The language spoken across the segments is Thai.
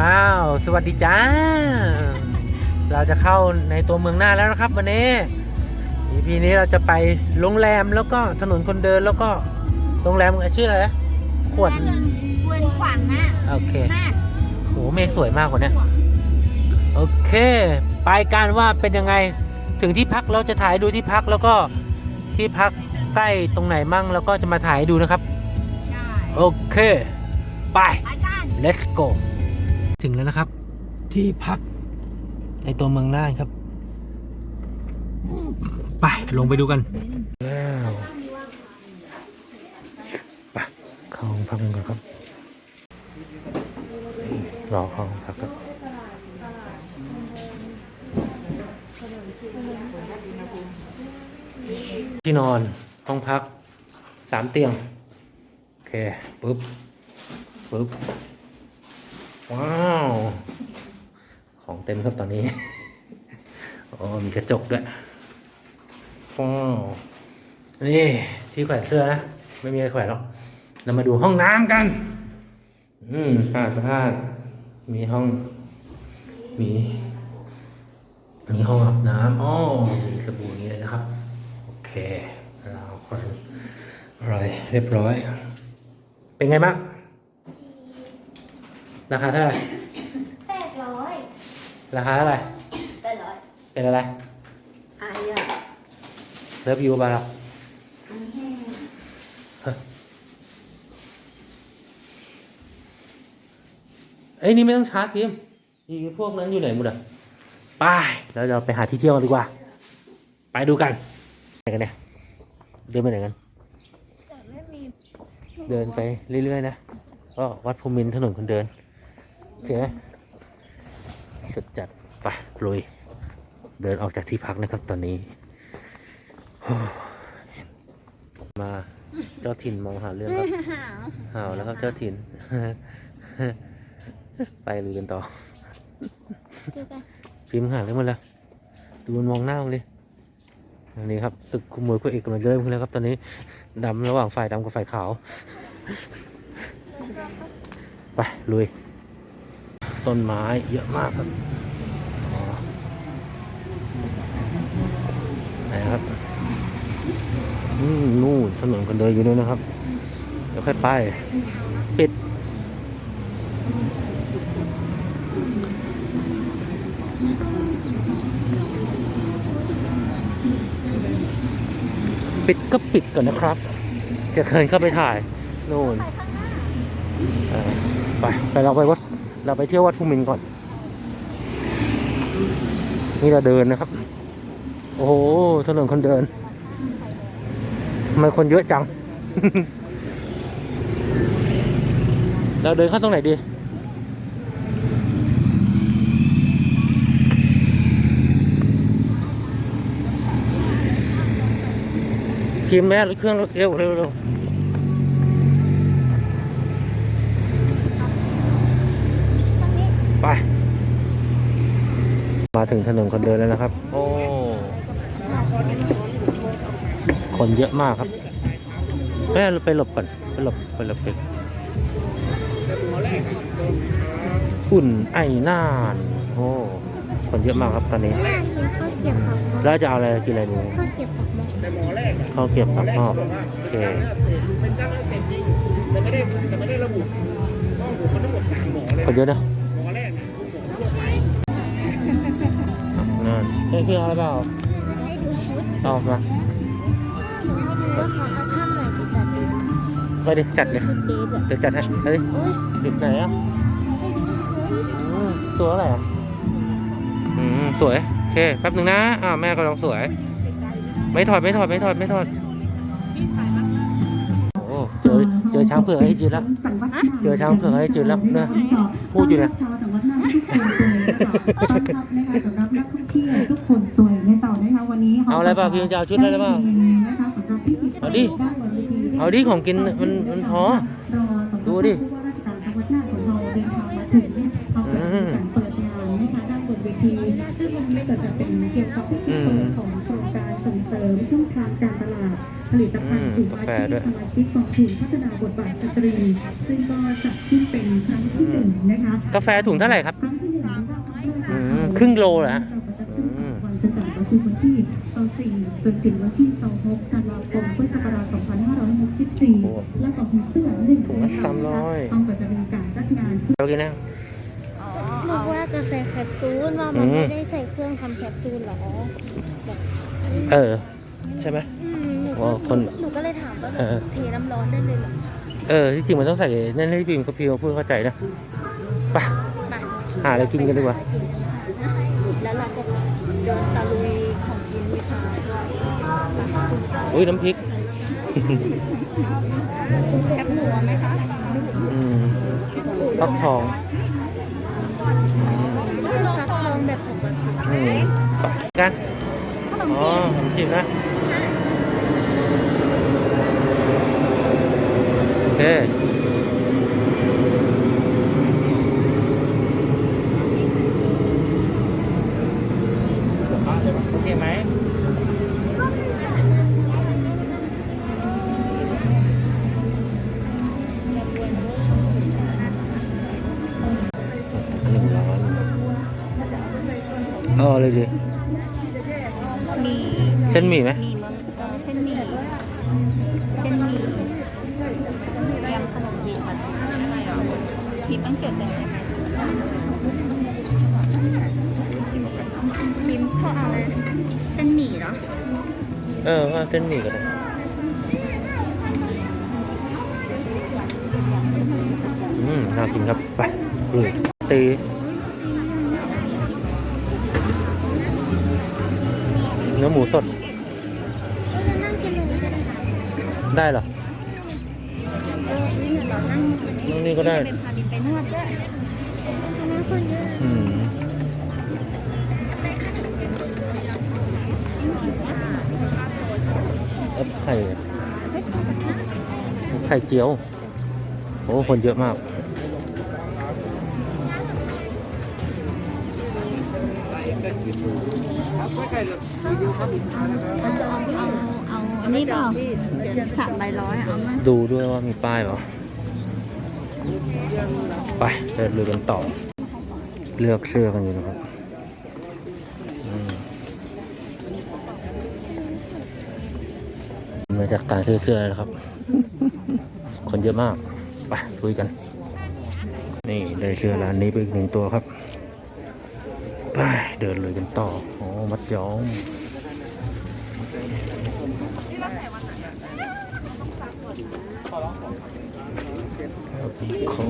ว้าว สวัสดีจ้า เราจะเข้าในตัวเมืองน่านแล้วนะครับวันนี้ EP นี้เราจะไปโรงแรมแล้วก็ถนนคนเดินแล้วก็โรงแรมชื่ออะไรนะขวดเวินขวางมากโอเคมากโหเมฆสวยมากกว่าเนี้ยโอเค ไปกันว่าเป็นยังไงถึงที่พักเราจะถ่ายดูที่พักแล้วก็ที่พักใกล้ตรงไหนมั่งแล้วก็จะมาถ่ายให้ดูนะครับใช่โอเค ไปไปกัน let's go ถึงแล้วนะครับ ที่พักในตัวเมืองน่านครับ ไป ลงไปดูกัน แล้วไปเข้าห้องพักกันก่อนครับรอเข้าห้องพักครับที่นอนห้องพักสามเตียง โอเค ปึ๊บ ปึ๊บ ว้าว ของเต็มครับตอนนี้โอ้มีกระจกด้วยฟ้าวนี่ที่แขวนเสื้อนะ ไม่มีอะไรแขวนหรอก เรามาดูห้องน้ำกัน อืมสะอาดสะอาดมีห้อง มี มีห้องอาบน้ำอ๋อมีสบู่อย่างนี้เลยนะครับ โอเคเราแขวนอะไรเรียบร้อย เป็นไงบ้าง ราคาเท่าไหร่แปดร้อยราคาเท่าไหร่แปดร้อยเป็นอะไรอายอะเลิฟยูบาร์อันนี้แห้งเอ้ยนี่ไม่ต้องชาร์จพิมพ์อีพวกนั้นอยู่ไหนหมดอะไปแล้วเราไปหาที่เที่ยวกันดีกว่า ไปดูกันไหนกันเนี่ยเดินไปไหนกัน แต่ไม่มี เดินไปเรื่อยๆนะ ก็วัดภูมินทร์ถนนคนเดินโอเคไหมสุดจัดไปลุย เดินออกจากที่พักนะครับตอนนี้โอ้ยมาเจ้าถิ่นมองหาเรื่องครับหาวห่าวแล้วครับเจ้าถิ่น ไปลุยกันต่อเจอกันพิมพ์หาเรื่องมันแล้วดูมันมองหน้ามันเลยอันนี้ครับศึกขโมยพระเอกกำลังจะเริ่มขึ้นแล้วครับตอนนี้ดำระหว่างฝ่ายดำกับฝ่ายขาว ไปลุย ต้นไม้เยอะมากครับอ๋อไหนครับนู่นถนนคนเดินอยู่นู่นนะครับ เดี๋ยวค่อยไป ปิด ปิดก็ปิดก่อนนะครับ จะเดินเข้าไปถ่าย นู่น ไป ไปเราไปวัด เราไปเที่ยววัดภูมินทร์ก่อน นี่เราเดินนะครับ โอ้โหถนนคนเดินทำไมคนเยอะจัง เราเดินเข้าตรงไหนดี พิมพ์แม่รถเครื่องรถเร็วเร็วเร็วไป มาถึงถนนคนเดินแล้วนะครับ โอ้ คนเยอะมากครับแม่เราไปหลบก่อน ไปหลบ ไปหลบไปอุ่นไอ้น่าน โอ้ คนเยอะมากครับตอนนี้น่ากินข้าวเกรี๊ยวผักหม้อแล้วจะเอาอะไรกินอะไรดีข้าวเกรี๊ยวผักหม้อข้าวเกรี๊ยวปักหม้อโอเคเป็นเก้าร้อยเซนจริงแต่ไม่ได้แต่ไม่ได้ระบุว่าผมมันทั้งหมดสามหมอเลยคนเยอะนะ เฮ้ยพี่เอาอะไรเปล่าให้ดูชุดเอามาหนูให้ดูว่าเขาเอาผ้าใหม่ไปจัดดีไปดิจัดเลยชุดเดทอะเดี๋ยวจัดให้เฮ้ยโอ้ยจุดไหนอะอืมตัวอะไรอะอืมสวยโอเคแป๊บหนึ่งนะอ่าแม่ก็ลองสวย ไม่ถอดไม่ถอดไม่ถอดไม่ถอดโอ้เจอเจอช้างเผือกให้จืดแล้ว เจอช้างเผือกให้จืดแล้วเนี่ยพูดอยู่เนี่ย ชาวจังหวัดน่านทุกคนตัวนะคะต้อนรับนะคะสำหรับนักท่องเที่ยวทุกคนตัวในเจ้านะคะวันนี้เอาอะไรเปล่าพี่จะเอาชุดอะไรเปล่านะคะสำหรับพิธีเอาดิด้านบนเวทีเอาดิของกินมันมันพอรอสำหรับดูดิผู้ว่าราชการจังหวัดน่านของเราเดินทางมาถึงเอาเป็นการเปิดงานนะคะด้านบนเวทีซึ่งวันนี้ก็จะเป็นเกี่ยวกับพิธีเปิดของโครงการส่งเสริมช่องทางการตลาดผลิตภัณฑ์กลุ่มอาชีพสมาชิกกองทุนพัฒนาบทบาทสตรี ซึ่งก็จัดขึ้นเป็นครั้งที่หนึ่งนะคะกาแฟถุงเท่าไหร่ครับครั้งที่หนึ่งอื มครึ่งโลเหรอฮะจะจัดขึ้นสามวันตั้งแต่ก็คือวันที่24จนถึงวันที่26ธันวาคมพุทธศักราชโอ้2564 แล้วก็มีเตื้อนหนึ่งถุงละ300ต้องก็จะมีการจัดงานเรากินนะ นึกว่ากาแฟแคปซูลว่ามันไม่ได้ใส่เครื่องทำแคปซูลเหรอเออ ใช่ไหม อืมหนูอ๋อคนหนูก็เลยถามว่าเออ เทน้ำร้อนได้เลยเหรอเออที่จริงมันต้องใส่นั่นให้พิมพ์กับพี่เขาพูดเข้าใจนะไปไป หาอะไรกินกันดีกว่าแล้ว อุ้ยน้ำพริกแคปหมูเอาไหมคะอืมฟักทองฟักทองแบบปกติอืมไปกันขนมอ๋อจีนขนมจีนนะโอเค เอาเลยดิมีเส้นหมี่ไหมมีเมืองเออเส้นหมี่เส้นหมี่ยำขนมจีนค่ะมีต้องเกิดกันใช่ไหมพิมพ์เขาเอาอะไรเส้นหมี่เหรอเออว่าเส้นหมี่ก็ได้อืมน่ากินครับไปเลยตี เนื้อหมูสดนั่งกินตรงนี้ก็ได้ค่ะได้เหรอเออนี่เรานั่งนั่งนี่ก็ได้เป็นพาดินไปนวดด้วยนั่งคนเยอะอืมเอบไข่ไข่เจียว โอ้คนเยอะมาก เอาเอาเอาอันนี้เปล่าสามใบร้อยเอามาดูด้วยว่ามีป้ายเปล่าไปเดินลุยกันต่อ เลือกเสื้อกันอยู่นะครับมาจากการซื้อเสื้อแล้วนะครับ คนเยอะมาก ไปลุยกัน นี่ได้เสื้อร้านนี้ไปอีกหนึ่งตัวครับ ไปเดินเลยกันต่อ อ๋อมัดย้อมของ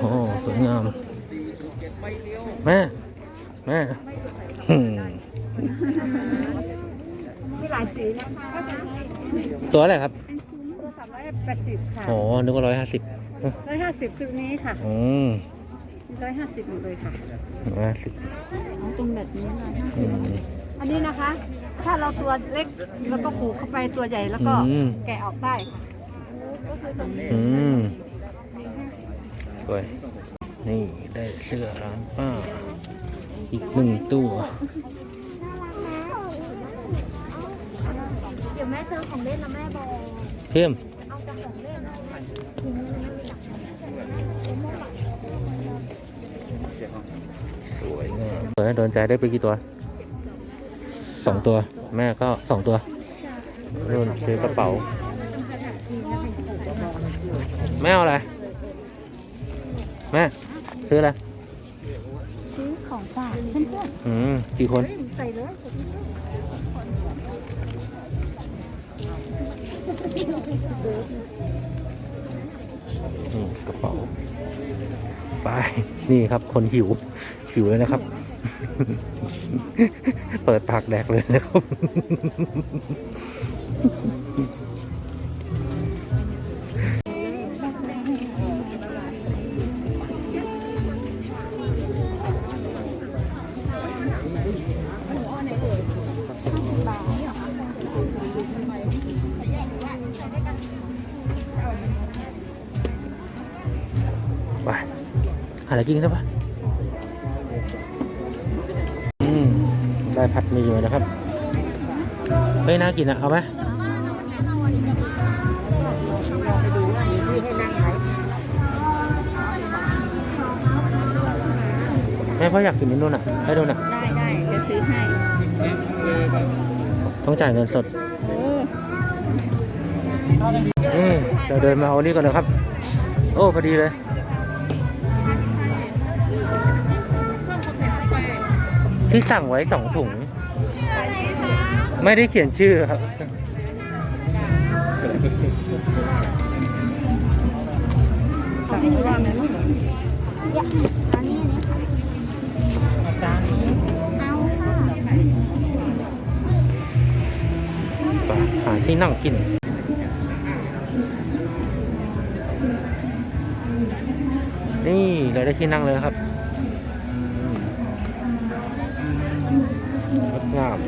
โอ้สวยงาม แม่ แม่อืมมีหลายสีนะคะตัวอะไรครับตัวสามร้อยแปดสิบค่ะ อ๋อ นึกว่าร้อยห้าสิบร้อยห้าสิบคือนี้ค่ะ อืม ร้อยห้าสิบหมดเลยค่ะร้อยห้าสิบเอาตรงแบบนี้เลยอืมอันนี้นะคะ ถ้าเราตัวเล็กแล้วก็ผูกเข้าไปตัวใหญ่แล้วก็อืมแกะออกได้ค่ะอืมสวยนี่ได้เสื้อร้านป้า อีกหนึ่งตัวเดี๋ยวแม่ซื้อของเล่นแล้วแม่บอกเพิ่มเอาแต่ของเล่นนะ สวยงามสวยโดนใจได้ไปกี่ตัวสองตัวแม่ก็สองตัวนู่นซื้อกระเป๋า แม่เอาอะไรแม่ซื้ออะไรซื้อของฝากเพื่อนอืมกี่คนใส่เลย กระเป๋าไปนี่ครับคนหิว หิวเลยนะครับ เปิดปากแดกเลยนะครับ อะไรกินได้ปะได้ผัดมีอยู่นะครับเฮ้ยน่ากินอะ เอาไหมแม่พ่ออยากกินนิดนึงอะให้ดูน่ะ ได้ได้จะซื้อให้ ต้องจ่ายเงินสดเดี๋ยวเดินมาเอานี่ก่อนนะครับ โอ้ พอดีเลย ที่สั่งไว้สองถุง ไม่ได้เขียนชื่อครับเขาไม่รู้ว่ามันไม่ยะอันนี้นี่เอาค่ะไปหาที่นั่งกิน นี่เราได้ที่นั่งเลยครับ งดงาม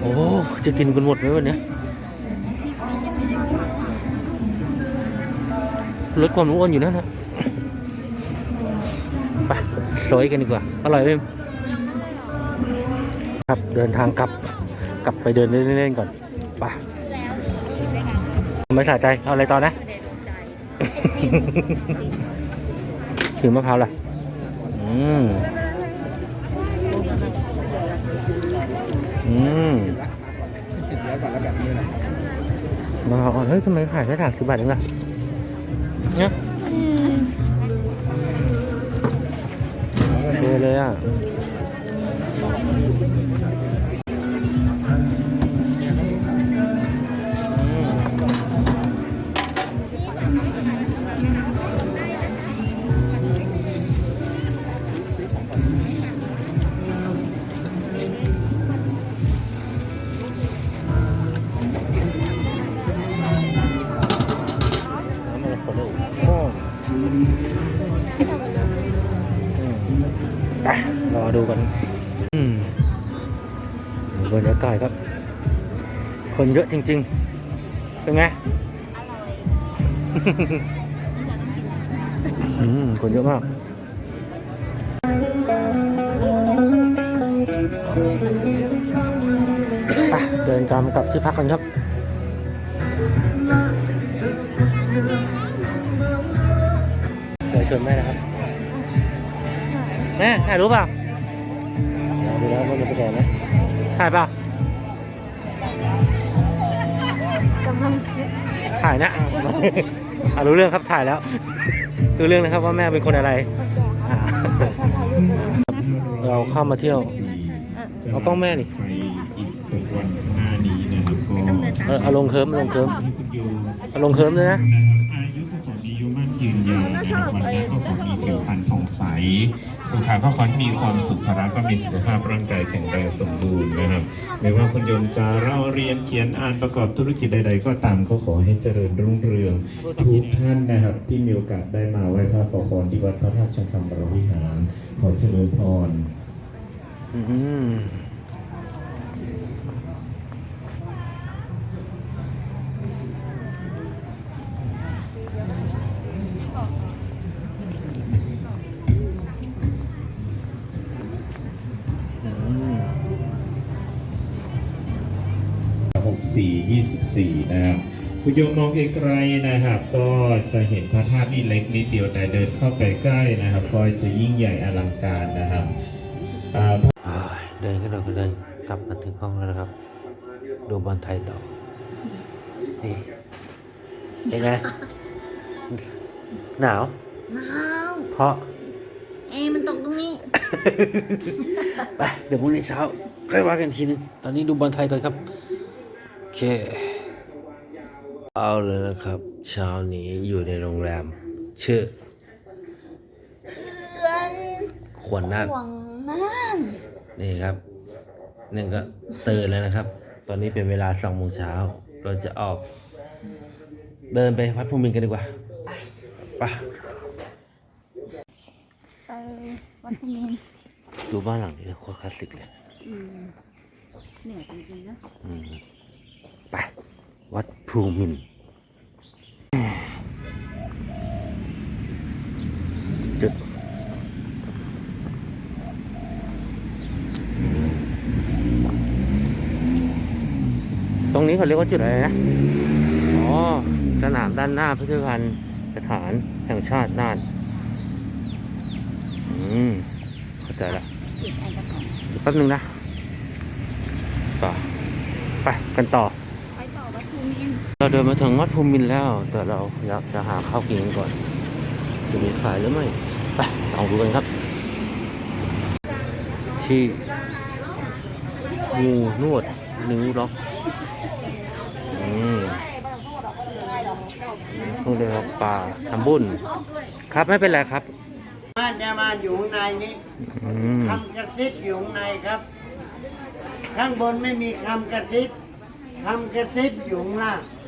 โอ้จะกินกันหมดไหมวันเนี้ยลดความอ้วนอยู่นั่นนะไปสวยกันดีกว่า อร่อยไหมครับเดินทางกลับ กลับไปเดินเล่นๆก่อนไปไม่สะใจ เอาอะไรต่อนะ ถือมะพร้าวล่ะอื มอืมติดแล้วก่อนแล้วแบบนี้นะมะพร้าวอ่อนเฮ้ยทำไมขายแค่ถาดสิบบาทเองล่ะเนี่ยโอเคเลยอะ คนเยอะจริง ๆ เป็นไง อืม คนเยอะมากไปเดินตามกลับที่พักกันครับเดี๋ยวชวนแม่นะครับ แม่ถ่ายรูปเปล่าเดี๋ยวดูแล้วว่ามันจะแก่ไหมถ่ายเปล่า ถ่ายนะอะรู้เรื่องครับถ่ายแล้ว รู้เรื่องนะครับว่าแม่เป็นคนอะไรอ่าชอบถ่ายรูปเลยเราเข้ามาเที่ยว เอากล้องแม่ดิไปอีกหกวันข้างหน้านี้นะครับก็เออเอาลงเคิร์มลงเคิร์มให้คุณโยเอาลงเคิร์มเลยนะ ยืนยาวนะครับวันหน้ก็ขอมีผิวพรรณผ่องใส สุขาก็ขอมีความสุขภาระก็มีสุขภาพร่างกายแข็งแรงสมบูรณ์นะครับ ไม่ว่าคุณโยมจะเล่าเรียนเขียนอ่านประกอบธุรกิจใด ๆ ก็ตามก็ขอให้เจริญรุ่งเรือง ทุกท่านนะครับที่มีโอกาสได้มาไหว้พระขอพรที่วัดพระราชธรรวิหารขอเจริญพรอื 24 นะครับคุณโยมมองไกลๆนะครับ ก็จะเห็นพระธาตุนี่เล็กนิดเดียวแต่เดินเข้าไปใกล้นะครับ ก็จะยิ่งใหญ่อลังการนะครับอ่าอ่าเดินก็เดินก็เดินกลับมาถึงห้องแล้วนะครับ ดูบอลไทยต่อ นี่เป็นไงหนาวน้าวเพราะ เอ้มันตกตรงนี้ ไป เดี๋ยวพรุ่งนี้เช้าค่อยว่ากันทีนึง ตอนนี้ดูบอลไทยก่อนครับโอ เค เอาเลยนะครับ เช้านี้อยู่ในโรงแรม ชื่อเพื่อนขวนนาดหวังนั่นนี่ครับนี่ก็ตื่นแล้วนะครับ ตอนนี้เป็นเวลาสองโมงเช้า เราจะออก เดินไปวัดภูมินทร์กันดีกว่าไปไปวัดพรุ่งนี้ดูบ้านหลังนี้นะโคตรคลาสสิกเลยอืมเหนื่อยจริงๆนะอืมไป วัดภูมินทร์จุดตรงนี้เขาเรียกว่าจุดอะไรนะ อ๋อ สนามด้านหน้าพิพิธภัณฑ์สถานแห่งชาติน่าน อืม เข้าใจละฉีดแอลกอฮอล์เดี๋ยวแป๊บนึงนะ ต่อ ไปกันต่อไปต่อวัดภูมินทร์ เราเดินมาถึงวัดภูมินทร์แล้ว แต่เราอยากจะหาข้าวกินกันก่อน จะมีขายหรือไม่ ไปลองดูกันครับ ที่งูนวดนิ้วล็อกอืมนี่เลยครับป่าทำบุญ ครับไม่เป็นไรครับบ้านจะมาอยู่ข้างในนี้อืมคำกระซิบอยู่ข้างในครับ ข้างบนไม่มีคำกระซิบคำกระซิบอยู่ข้างล่าง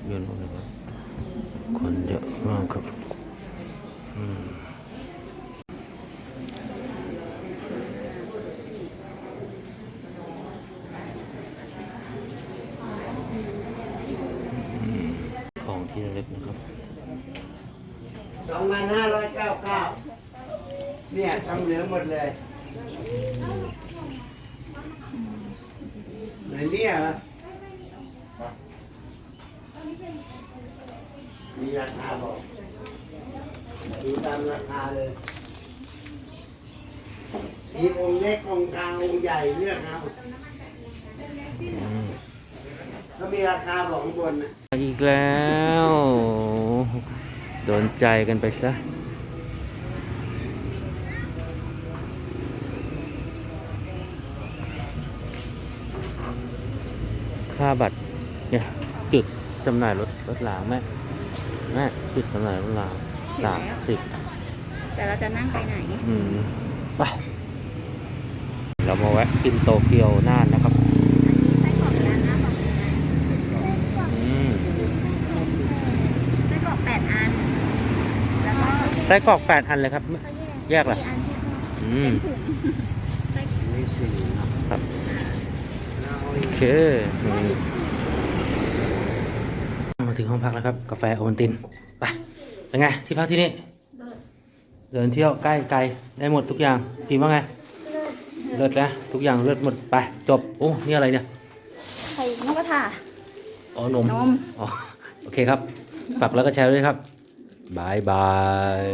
ถยนต์พวกนี้คนเยอะมากครับของที่ระลึกนะครับสองพันห้าร้อยเก้าเก้าเนี่ยทำเหลือหมดเลยไหนเนี่ยเหรอมีราคาบอกดูตามราคาเลยมีองค์เล็กองค์กลางองค์ใหญ่เลือกเอา อืม เขา มีราคาบอกข้างบนนะอีกแล้ว โดนใจกันไปซะค่าบัตรเนี่ยจุดจำหน่ายรถรถหลางแม่แม่จุดจำหน่ายรถหลางสามสิบแต่เราจะนั่งไปไหน อืมไปเรามาแวะกินโตเกียวน่านนะครับอันนี้ไส้กรอกร้านนะบอกเลยนะ อืม ไส้กรอกแปดอัน แล้วก็ ไส้กรอกแปดอันเลยครับ แยกเหรออันที่อืมไส้นี่สี่นะครับโอเคอืมมาถึงห้องพักแล้วครับ กาแฟโอวัลติน ไป เป็นไง ที่พักที่นี่ เดินเที่ยวใกล้ไกลได้หมดทุกอย่าง พิมพ์ว่าไง เลิศนะ ทุกอย่างเลิศหมด ไป จบ โอ้ นี่อะไรเนี่ย ไข่นกกระทาอ๋อนม นม อ๋อ โอเคครับ ฝากแล้วก็แชร์ด้วยครับ บายบาย